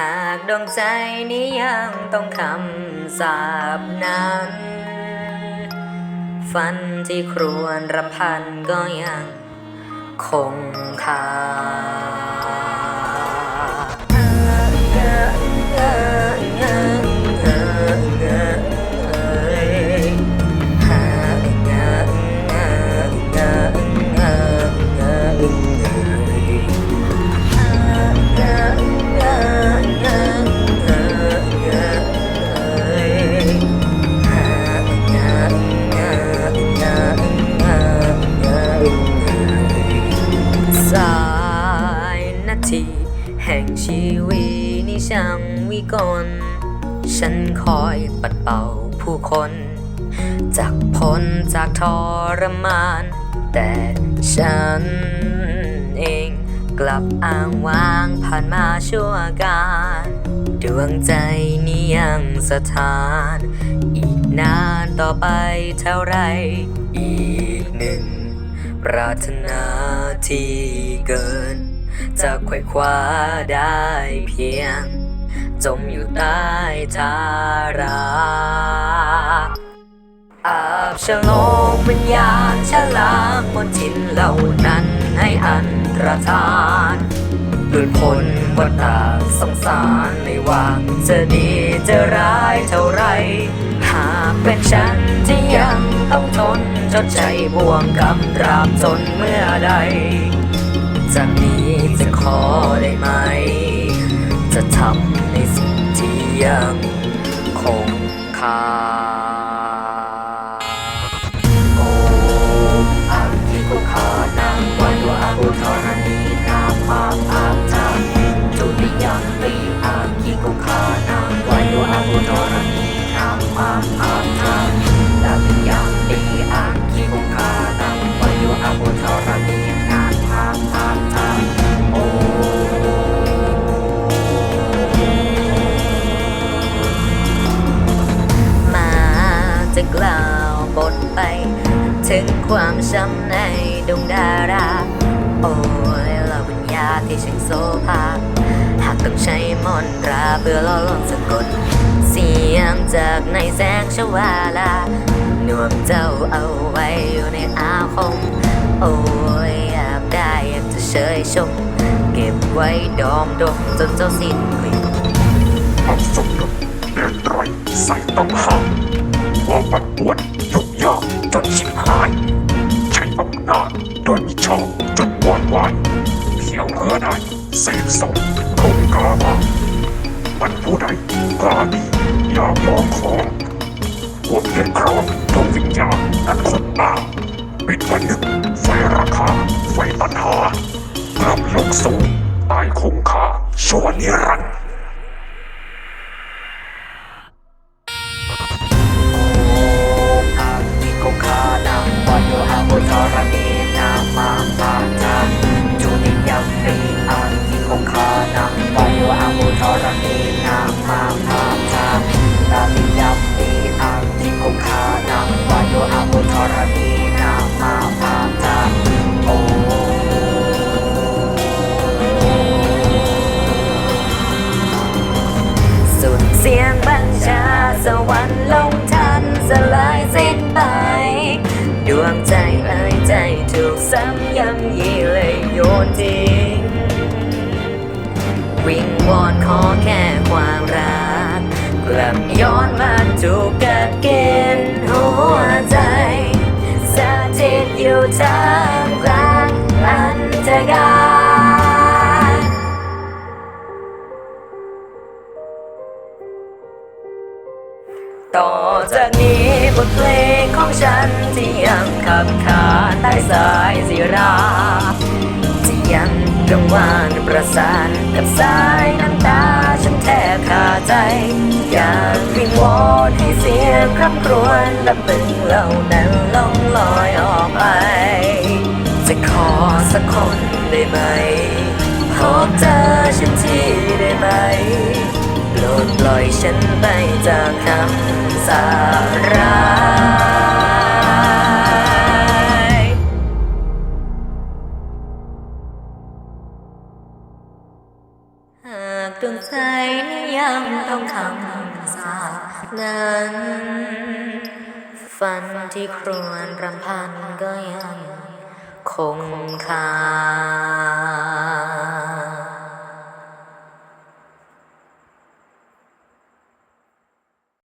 หากดวงใจนี้ยังต้องคำสาบนั้น ฝันที่ครวญรำพันก็ยังคงคา วิตนี่ช่างวิกลฉันคอยปัดเป่าผู้คน จากพ้นจากทรมาน แต่ฉันเองกลับอ้างว้างผ่านมาชั่วการดวงใจนี้ยังสถาน อีกนานต่อไปเท่าไร อีกหนึ่งปรารถนาที่เกิน จะไขว่คว้าได้เพียง จมอยู่ใต้ทาราอาบฉลองวิญญาณฉลางบนทินเหล่านั้นให้อันตรธานด้วยผลวัตาสงสารไม่ว่าจะดีจะร้ายเท่าไร หากเป็นฉันที่ยังต้องทนชดใช้บ่วงกำตราบจนเมื่อใด จากนี้จะขอได้ไหม จะทำในสิ่งที่ยังคงคา งความช้ำในดวงดารา โอ้ยเหล่าวิญญาที่ช่างโซภาหากต้องใช้มนตราเพื่อล่อลวงสะกด เสียงจากในแสงชวาลาหนวมเจ้าเอาไว้อยู่ในอาคม โอ้ยอยากได้อยากจะเชยชม เก็บไว้ดอมดมจนเจ้าสิ้นกลิ่นความสมดุลเดินรอยใส่ต้องห้ามความปั่นป่วนยุ่งยากจนชิบ หาย ใช้อำนาจโดยมิชอบจนวอดวายเขียวเพื่อได้เสพสมคงกามามันผู้ใดกล้าดีอยากลองของพวกเรียนครองดวงวิญญาณนั้น โยอาโบทารณีนามาปาจาจุนิยัมปีอาคิโกคานังวายโยอาโบทารณีนามาปาจาตามิยัมปีอาคิโกคานังวายโยอาโบทารณีนามาปาจาโอสุดเสียงบัญชาสวรรค์ลง อยู่ท่ามกลางอันตรการต่อจากนี้บทเพลงของฉันที่ยังขับขาใต้สายศิราที่ยังกังวานประสานกับสายน้ำตาฉันแทบขาดใจ อยากวิงวอนให้เสียงคำครวญลำบึงเหล่านั้นล่องลอย ได้ไหมพบเจอฉันทีได้ไหมโปรดปล่อยฉันไปจากคำสาร้ายหากดวงใจนิยามต้องคำสาปนั้น ฝันที่ครวญรำพันก็ยัง คงคา